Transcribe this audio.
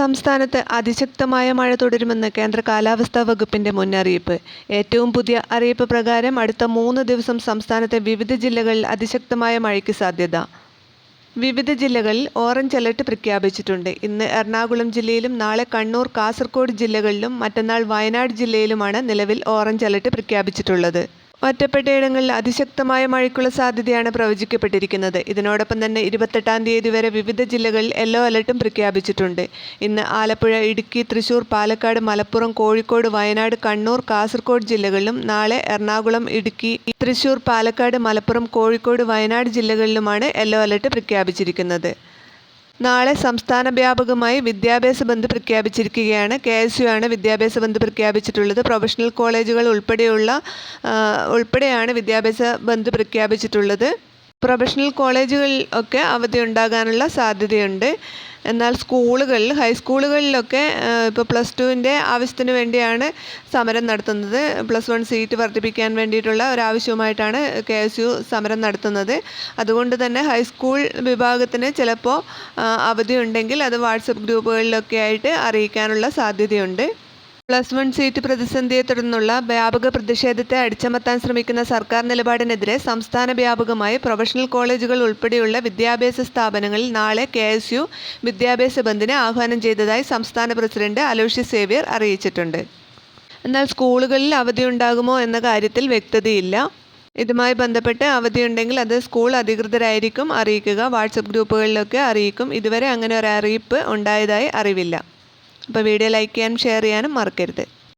സംസ്ഥാനത്ത് അതിശക്തമായ മഴ തുടരുമെന്ന് കേന്ദ്ര കാലാവസ്ഥാ വകുപ്പിന്റെ മുന്നറിയിപ്പ്. ഏറ്റവും പുതിയ അറിയിപ്പ് പ്രകാരം അടുത്ത മൂന്ന് ദിവസം സംസ്ഥാനത്തെ വിവിധ ജില്ലകളിൽ അതിശക്തമായ മഴയ്ക്ക് സാധ്യത. വിവിധ ജില്ലകളിൽ ഓറഞ്ച് അലർട്ട് പ്രഖ്യാപിച്ചിട്ടുണ്ട്. ഇന്ന് എറണാകുളം ജില്ലയിലും നാളെ കണ്ണൂർ കാസർഗോഡ് ജില്ലകളിലും മറ്റന്നാൾ വയനാട് ജില്ലയിലുമാണ് നിലവിൽ ഓറഞ്ച് അലർട്ട് പ്രഖ്യാപിച്ചിട്ടുള്ളത്. ഒറ്റപ്പെട്ടയിടങ്ങളിൽ അതിശക്തമായ മഴയ്ക്കുള്ള സാധ്യതയാണ് പ്രവചിക്കപ്പെട്ടിരിക്കുന്നത്. ഇതിനോടൊപ്പം തന്നെ ഇരുപത്തെട്ടാം തീയതി വരെ വിവിധ ജില്ലകളിൽ യെല്ലോ അലർട്ടും പ്രഖ്യാപിച്ചിട്ടുണ്ട്. ഇന്ന് ആലപ്പുഴ ഇടുക്കി തൃശൂർ പാലക്കാട് മലപ്പുറം കോഴിക്കോട് വയനാട് കണ്ണൂർ കാസർഗോഡ് ജില്ലകളിലും നാളെ എറണാകുളം ഇടുക്കി തൃശൂർ പാലക്കാട് മലപ്പുറം കോഴിക്കോട് വയനാട് ജില്ലകളിലുമാണ് യെല്ലോ അലർട്ട് പ്രഖ്യാപിച്ചിരിക്കുന്നത്. നാളെ സംസ്ഥാന വ്യാപകമായി വിദ്യാഭ്യാസ ബന്ദ് പ്രഖ്യാപിച്ചിരിക്കുകയാണ്. കെ എസ് യു ആണ് വിദ്യാഭ്യാസ ബന്ദ് പ്രഖ്യാപിച്ചിട്ടുള്ളത്. പ്രൊഫഷണൽ കോളേജുകൾ ഉൾപ്പെടെയുള്ള ഉൾപ്പെടെയാണ് വിദ്യാഭ്യാസ ബന്ദ് പ്രഖ്യാപിച്ചിട്ടുള്ളത്. പ്രൊഫഷണൽ കോളേജുകളിൽ ഒക്കെ അവധി ഉണ്ടാകാനുള്ള സാധ്യതയുണ്ട്. എന്നാൽ സ്കൂളുകളിൽ ഹൈസ്കൂളുകളിലൊക്കെ ഇപ്പോൾ പ്ലസ് ടുവിന്റെ ആവശ്യത്തിന് വേണ്ടിയാണ് സമരം നടത്തുന്നത്. പ്ലസ് വൺ സീറ്റ് വർദ്ധിപ്പിക്കാൻ വേണ്ടിയിട്ടുള്ള ഒരാവശ്യവുമായിട്ടാണ് കെ എസ് യു സമരം നടത്തുന്നത്. അതുകൊണ്ട് തന്നെ ഹൈസ്കൂൾ വിഭാഗത്തിന് ചിലപ്പോൾ അവധിയുണ്ടെങ്കിൽ അത് വാട്സപ്പ് ഗ്രൂപ്പുകളിലൊക്കെ ആയിട്ട് അറിയിക്കാനുള്ള സാധ്യതയുണ്ട്. പ്ലസ് വൺ സീറ്റ് പ്രതിസന്ധിയെ തുടർന്നുള്ള വ്യാപക പ്രതിഷേധത്തെ അടിച്ചമർത്താൻ ശ്രമിക്കുന്ന സർക്കാർ നിലപാടിനെതിരെ സംസ്ഥാന വ്യാപകമായി പ്രൊഫഷണൽ കോളേജുകൾ ഉൾപ്പെടെയുള്ള വിദ്യാഭ്യാസ സ്ഥാപനങ്ങളിൽ നാളെ കെ എസ് യു വിദ്യാഭ്യാസ ബന്ദിന് ആഹ്വാനം ചെയ്തതായി സംസ്ഥാന പ്രസിഡന്റ് അലോഷ്യ സേവ്യർ അറിയിച്ചിട്ടുണ്ട്. എന്നാൽ സ്കൂളുകളിൽ അവധിയുണ്ടാകുമോ എന്ന കാര്യത്തിൽ വ്യക്തതയില്ല. ഇതുമായി ബന്ധപ്പെട്ട് അവധിയുണ്ടെങ്കിൽ അത് സ്കൂൾ അധികൃതരായിരിക്കും അറിയിക്കുക. വാട്സപ്പ് ഗ്രൂപ്പുകളിലൊക്കെ അറിയിക്കും. ഇതുവരെ അങ്ങനെ ഒരു അറിയിപ്പ് ഉണ്ടായതായി അറിവില്ല. അപ്പോൾ വീഡിയോ ലൈക്ക് ചെയ്യാനും ഷെയർ ചെയ്യാനും മറക്കരുത്.